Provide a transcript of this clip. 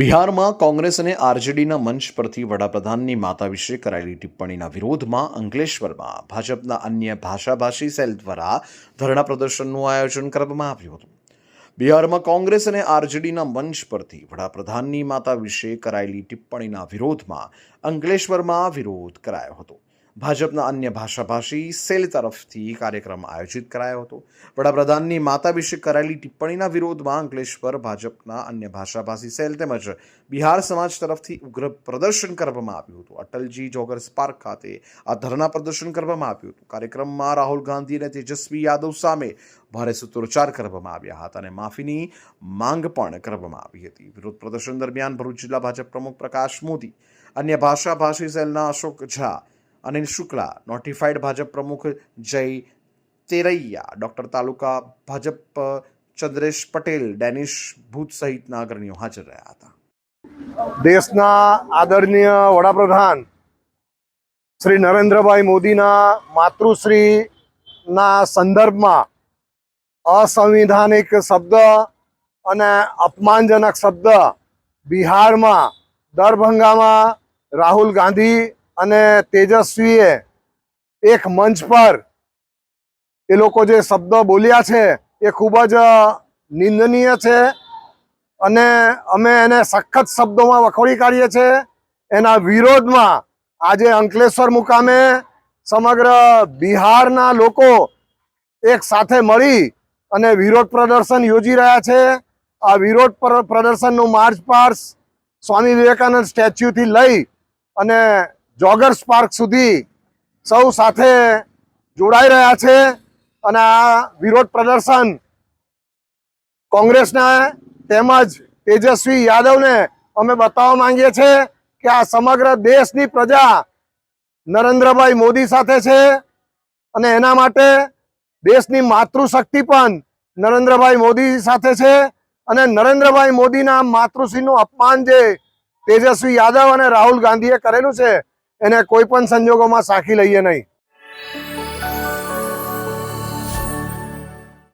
બિહારમાં કોંગ્રેસ અને આરજેડીના મંચ પરથી વડાપ્રધાનની માતા વિશે કરાયેલી ટિપ્પણીના વિરોધમાં અંકલેશ્વરમાં ભાજપના અન્ય ભાષાભાષી સેલ દ્વારા ધરણા પ્રદર્શનનું આયોજન કરવામાં આવ્યું હતું. બિહારમાં કોંગ્રેસ અને આરજેડીના મંચ પરથી વડાપ્રધાનની માતા વિશે કરાયેલી ટિપ્પણીના વિરોધમાં અંકલેશ્વરમાં વિરોધ કરાયો હતો. ભાજપના અન્ય ભાષાભાષી સેલ તરફથી કાર્યક્રમ આયોજિત કરાયો હતો. વડાપ્રધાનની માતા વિશે કરાયેલી ટિપ્પણીના વિરોધમાં અંકલેશ્વર ભાજપના અન્ય ભાષાભાષી સેલ તેમજ બિહાર સમાજ તરફથી ઉગ્ર પ્રદર્શન કરવામાં આવ્યું હતું. અટલજી જોગર્સ પાર્ક ખાતે આ ધરણા પ્રદર્શન કરવામાં આવ્યું હતું. કાર્યક્રમમાં રાહુલ ગાંધી અને તેજસ્વી યાદવ સામે ભારે સૂત્રોચ્ચાર કરવામાં આવ્યા હતા અને માફીની માંગ પણ કરવામાં આવી હતી. વિરોધ પ્રદર્શન દરમિયાન ભરૂચ જિલ્લા ભાજપ પ્રમુખ પ્રકાશ મોદી, અન્ય ભાષાભાષી સેલના અશોક ઝા અનિલ શુક્લા નોટિફાઈડ ભાજપ પ્રમુખ જય તેરૈયા, ડોક્ટર તાલુકા ભાજપ ચંદ્રેશ પટેલ, ડેનિશ ભૂત સહિતના અગ્રણીઓ હાજર રહ્યા હતા. દેશના આદરણીય વડાપ્રધાન શ્રી નરેન્દ્રભાઈ મોદીના માતૃશ્રીના સંદર્ભમાં અસંવિધાનિક શબ્દ અને અપમાનજનક શબ્દ બિહારમાં, દરભંગામાં રાહુલ ગાંધી અને તેજસ્વીએ એક મંચ પર એ લોકો જે શબ્દ બોલ્યા છે એ ખૂબ જ નિંદનીય છે અને અમે એને સખત શબ્દોમાં વખોડી કાઢીએ છીએ એના વિરોધમાં આજે અંકલેશ્વર મુકામે સમગ્ર બિહારના લોકો એક સાથે મળી અને વિરોધ પ્રદર્શન યોજી રહ્યા છે. આ વિરોધ પ્ર- પ્રદર્શનનું માર્ચ પાર્સ સ્વામી વિવેકાનંદ સ્ટેચ્યુથી લઈ અને જોગર્સ પાર્ક સુધી સૌ સાથે જોડાઈ રહ્યા છે અને આ વિરોધ પ્રદર્શન કોંગ્રેસના તેમજ તેજસ્વી યાદવને અમે બતાવવા માંગીએ છીએ કે આ સમગ્ર દેશની પ્રજા નરેન્દ્રભાઈ મોદી સાથે છે અને એના માટે દેશની માતૃશક્તિ પણ નરેન્દ્રભાઈ મોદી સાથે છે અને નરેન્દ્રભાઈ મોદીના માતૃશ્રીનું અપમાન જે તેજસ્વી યાદવ અને રાહુલ ગાંધીએ કરેલું છે એને કોઈ પણ સંજોગોમાં સાખી લઈએ નહીં.